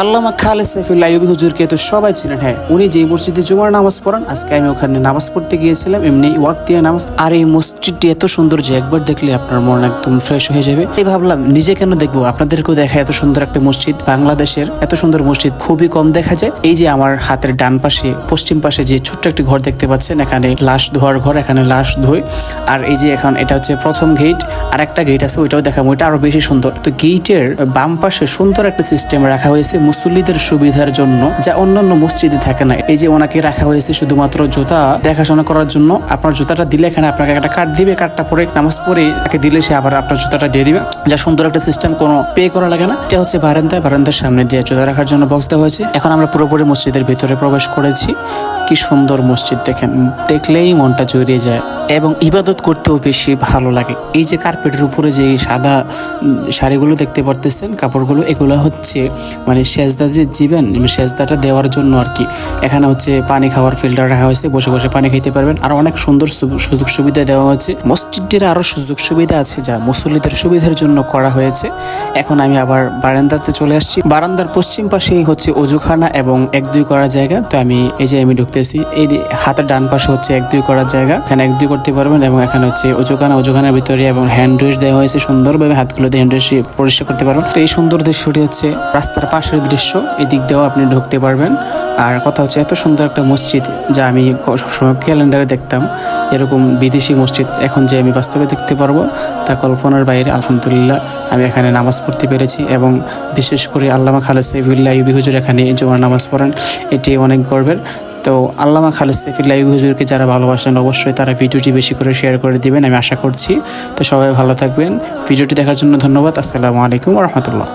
আল্লামা খালেদ সাইফুল্লাহ আইয়ুবী হুজুরকে তো সবাই ছিলেন হ্যাঁ উনি যে মসজিদে জুমার নামাজ পড়ান, আজকে আমি ওখানে নামাজ পড়তে গিয়েছিলাম, এমনি ওয়াক দিয়ে নামাজ। আর এই মসজিদটি এত সুন্দর যে একবার দেখলে আপনার মন একদম ফ্রেশ হয়ে যাবে। এই ভাবলাম, নিজে কেন দেখব? আপনাদেরকেও দেখা এত সুন্দর একটা মসজিদ, বাংলাদেশের এত সুন্দর মসজিদ খুবই কম দেখা যায়। এই যে আমার হাতের ডান পাশে, পশ্চিম পাশে যে ছোট্ট একটি ঘর দেখতে পাচ্ছেন, এখানে লাশ ধোয়ার ঘর, এখানে লাশ ধোয় আর এই যে এখন এটা হচ্ছে প্রথম গেট আর একটা গেট আছে, ওইটাও দেখাবো, ওইটা আরও বেশি সুন্দর। তো গেটের বাম পাশে সুন্দর একটা সিস্টেম রাখা হয়েছে মুসল্লিদের সুবিধার জন্য যা অন্যান্য মসজিদে থাকে না। এই যে ওনাকে রাখা হয়েছে শুধুমাত্র জুতা, দেখাশোনা করার জন্য, আপনার জুতাটা দিলে এখানে আপনাকে একটা কার্ড দিবে কার্ডটা পরে নামাজ পড়ে তাকে দিলে সে আবার আপনার জুতাটা দিয়ে দিবে। যা সুন্দর একটা সিস্টেম কোনো পে করা লাগে না। এটা হচ্ছে বারান্দা বারান্দার সামনে দিয়ে জুতা রাখার জন্য বক্স দেওয়া হয়েছে। এখন আমরা পুরোপুরি মসজিদের ভিতরে প্রবেশ করেছি। কি সুন্দর মসজিদ দেখেন। দেখলেই মনটা জড়িয়ে যায়। এবং ইবাদত করতেও বেশি ভালো লাগে। এই যে কার্পেটের উপরে যে সাদা শাড়িগুলো দেখতে পারতেছেন, কাপড়গুলো, এগুলো হচ্ছে মানে সেজদা যে দিবেন সেজদাটা দেওয়ার জন্য আর কি। এখানে হচ্ছে পানি খাওয়ার ফিল্টার রাখা হয়েছে, বসে বসে পানি খেতে পারবেন। আর অনেক সুন্দর সুযোগ সুবিধা দেওয়া হয়েছে। মসজিদটির আরও সুযোগ সুবিধা আছে যা মুসল্লিদের সুবিধার জন্য করা হয়েছে। এখন আমি আবার বারান্দাতে চলে আসছি। বারান্দার পশ্চিম পাশেই হচ্ছে অজুখানা এবং এক দুই করার জায়গা। তো আমি এই যে আমি ঢুকতেছি, এই হাতের ডান পাশে হচ্ছে এক দুই করার জায়গা। এখানে এক দুই করতে পারবেন এবং এখানে হচ্ছে অজুখানা, অজুখানার ভিতরে এবং হ্যান্ড ওয়াশ দেওয়া হয়েছে সুন্দরভাবে, হাতগুলো দিয়ে হ্যান্ড ওয়াশ পরিষ্কার করতে পারবেন। তো এই সুন্দর দৃশ্যটি হচ্ছে রাস্তার পাশের দৃশ্য, এদিক দিয়েও আপনি ঢুকতে পারবেন। আর কথা হচ্ছে এত সুন্দর একটা মসজিদ যা আমি সবসময় ক্যালেন্ডারে দেখতাম, এরকম বিদেশি মসজিদ এখন যে আমি বাস্তবে দেখতে পারব, তা কল্পনার বাইরে, আলহামদুলিল্লাহ, আমি এখানে নামাজ পড়তে পেরেছি এবং বিশেষ করে আল্লামা সাইফুল্লাহ ইউবি হুজুর এখানে জমার নামাজ পড়েন, এটি অনেক গর্বের। তো আল্লামা খালেদ সেফিল্লাহ হুজুরকে যারা ভালোবাসেন অবশ্যই তারা ভিডিওটি বেশি করে শেয়ার করে দিবেন, আমি আশা করছি। তো সবাই ভালো থাকবেন। ভিডিওটি দেখার জন্য ধন্যবাদ। আসসালামু আলাইকুম রহমতুল্লাহ।